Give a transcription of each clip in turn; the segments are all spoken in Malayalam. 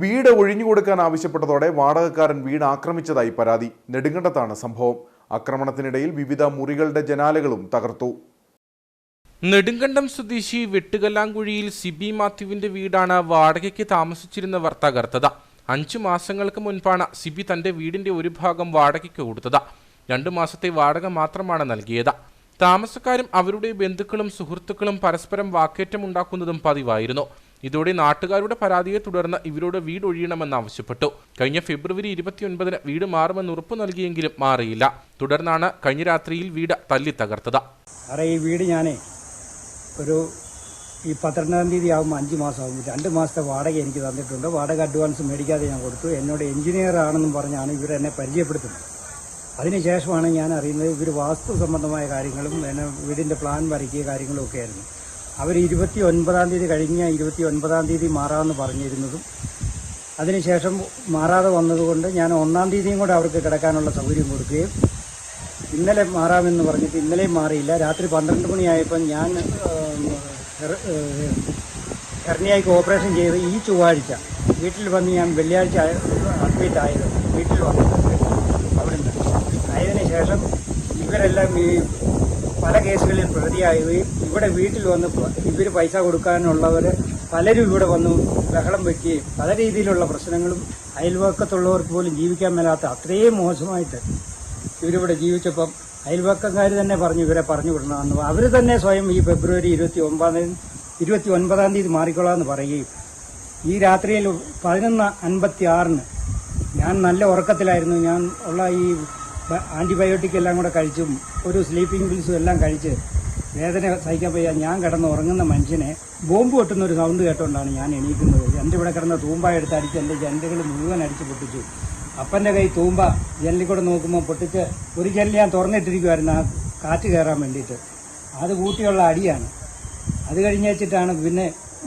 വീട് ഒഴിഞ്ഞു കൊടുക്കാൻ ആവശ്യപ്പെട്ടതോടെ വാടകക്കാരൻ വീട് ആക്രമിച്ചതായി പരാതി. നെടുങ്കണ്ടത്താണ് സംഭവം. ആക്രമണത്തിനിടയിൽ വിവിധ മുറികളുടെ ജനാലകളും തകർത്തു. നെടുങ്കണ്ടം സ്വദേശി വെട്ടുകല്ലാങ്കുഴിയിൽ സിബി മാത്യുവിന്റെ വീടാണ് വാടകയ്ക്ക് താമസിച്ചിരുന്നവർ തകർത്തത്. അഞ്ചു മാസങ്ങൾക്ക് മുൻപാണ് സിബി തന്റെ വീടിന്റെ ഒരു ഭാഗം വാടകയ്ക്ക് കൊടുത്തത്. രണ്ടു മാസത്തെ വാടക മാത്രമാണ് നൽകിയത്. താമസക്കാരും അവരുടെ ബന്ധുക്കളും സുഹൃത്തുക്കളും പരസ്പരം വാക്കേറ്റമുണ്ടാക്കുന്നതും പതിവായിരുന്നു. ഇതോടെ നാട്ടുകാരുടെ പരാതിയെ തുടർന്ന് ഇവരോട് വീട് ഒഴിയണമെന്ന് ആവശ്യപ്പെട്ടു. കഴിഞ്ഞ ഫെബ്രുവരി ഇരുപത്തിയൊൻപതിന് വീട് മാറുമെന്ന് ഉറപ്പു നൽകിയെങ്കിലും മാറിയില്ല. തുടർന്നാണ് കഴിഞ്ഞ രാത്രിയിൽ വീട് തല്ലി തകർത്തത്. ഈ വീട് ഞാനേ ഒരു ഈ പന്ത്രണ്ടാം തീയതി ആകുമ്പോൾ അഞ്ച് മാസം മാസമാകും. രണ്ട് മാസത്തെ വാടക എനിക്ക് തന്നിട്ടുണ്ട്. വാടക അഡ്വാൻസ് മേടിക്കാതെ ഞാൻ കൊടുത്തു. എന്നോട് എഞ്ചിനീയർ ആണെന്നും പറഞ്ഞാണ് ഇവരെന്നെ പരിചയപ്പെടുത്തുന്നത്. അതിനുശേഷമാണ് ഞാൻ അറിയുന്നത് ഇവർ വാസ്തു സംബന്ധമായ കാര്യങ്ങളും എന്നെ വീടിന്റെ പ്ലാൻ വരയ്ക്കുക കാര്യങ്ങളും ഒക്കെ ആയിരുന്നു. അവർ ഇരുപത്തി ഒൻപതാം തീയതി കഴിഞ്ഞ ഇരുപത്തി ഒൻപതാം തീയതി മാറാമെന്ന് പറഞ്ഞിരുന്നതും അതിനുശേഷം മാറാതെ വന്നതുകൊണ്ട് ഞാൻ ഒന്നാം തീയതിയും കൂടെ അവർക്ക് കിടക്കാനുള്ള സൗകര്യം കൊടുക്കുകയും ഇന്നലെ മാറാമെന്ന് പറഞ്ഞിട്ട് ഇന്നലെയും മാറിയില്ല. രാത്രി പന്ത്രണ്ട് മണിയായപ്പം ഞാൻ ഹെർണിയായിക്ക് ഓപ്പറേഷൻ ചെയ്ത് ഈ ചൊവ്വാഴ്ച വീട്ടിൽ വന്ന് ഞാൻ വെള്ളിയാഴ്ച അഡ്മിറ്റ് ആയത് വീട്ടിൽ വന്നത് അവിടുന്ന്. ആയതിനു ശേഷം ഇവരെല്ലാം ഈ പല കേസുകളിൽ പ്രതിയാവുകയും ഇവിടെ വീട്ടിൽ വന്ന് ഇവർ പൈസ കൊടുക്കാനുള്ളവർ പലരും ഇവിടെ വന്ന് ബഹളം വയ്ക്കുകയും പല രീതിയിലുള്ള പ്രശ്നങ്ങളും അയൽവക്കത്തുള്ളവർക്ക് പോലും ജീവിക്കാൻ മേലാത്ത അത്രയും മോശമായിട്ട് ഇവരിവിടെ ജീവിച്ചപ്പം അയൽവക്കക്കാർ തന്നെ പറഞ്ഞു ഇവരെ പറഞ്ഞു വിടണമെന്ന്. അവർ തന്നെ സ്വയം ഈ ഫെബ്രുവരി ഇരുപത്തി ഒമ്പതാം ഇരുപത്തി ഒൻപതാം തീയതി മാറിക്കൊള്ളാമെന്ന് പറയുകയും ഈ രാത്രിയിൽ പതിനൊന്ന് അൻപത്തി ആറിന് ഞാൻ നല്ല ഉറക്കത്തിലായിരുന്നു. ഞാൻ ഉള്ള ഈ ആന്റിബയോട്ടിക് എല്ലാം കൂടെ കഴിച്ചും ഒരു സ്ലീപ്പിംഗ് പിൽസും എല്ലാം കഴിച്ച് വേദന സഹിക്കാൻ വയ്യ. ഞാൻ കിടന്ന് ഉറങ്ങുന്ന മനുഷ്യനെ ബോംബ് പൊട്ടുന്ന ഒരു സൗണ്ട് കേട്ടുകൊണ്ടാണ് ഞാൻ എണീക്കുന്നത്. എന്റെ ഇവിടെ കിടന്ന തൂമ്പ എടുത്ത് അടിച്ച് എന്റെ ജനലുകൾ മുഴുവൻ അടിച്ച് പൊട്ടിച്ചു. അപ്പന്റെ കൈ തൂമ്പ ജനലിൽ കൂടെ നോക്കുമ്പോൾ പൊട്ടിച്ച് ഒരു ജനൽ ഞാൻ തുറന്നിട്ടിരിക്കുമായിരുന്നു ആ കാറ്റ് കയറാൻ വേണ്ടിയിട്ട്. അത് കൂട്ടിയുള്ള അടിയാണ്. അത് കഴിഞ്ഞ് വെച്ചിട്ടാണ് പിന്നെ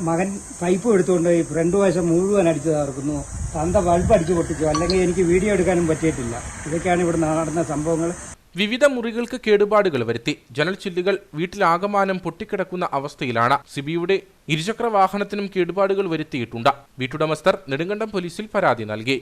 മകൻ പൈപ്പ് എടുത്തുകൊണ്ട് ഈ ഫ്രണ്ട് വശം മുഴുവൻ അടിച്ചു തകർക്കുന്നു. തന്ത ബൾബ് അടിച്ചു പൊട്ടിച്ചു. അല്ലെങ്കിൽ എനിക്ക് വീഡിയോ എടുക്കാനും പറ്റിയിട്ടില്ല. ഇതൊക്കെയാണ് ഇവിടെ നടന്ന സംഭവങ്ങൾ വിവിധ മുറികൾക്ക് കേടുപാടുകൾ വരുത്തി. ജനൽ ചില്ലുകൾ വീട്ടിലാകമാനം പൊട്ടിക്കിടക്കുന്ന അവസ്ഥയിലാണ്. സിബിയുടെ ഇരുചക്ര വാഹനത്തിനും കേടുപാടുകൾ വരുത്തിയിട്ടുണ്ട്. വീട്ടുടമസ്ഥർ നെടുങ്കണ്ടം പോലീസിൽ പരാതി നൽകി.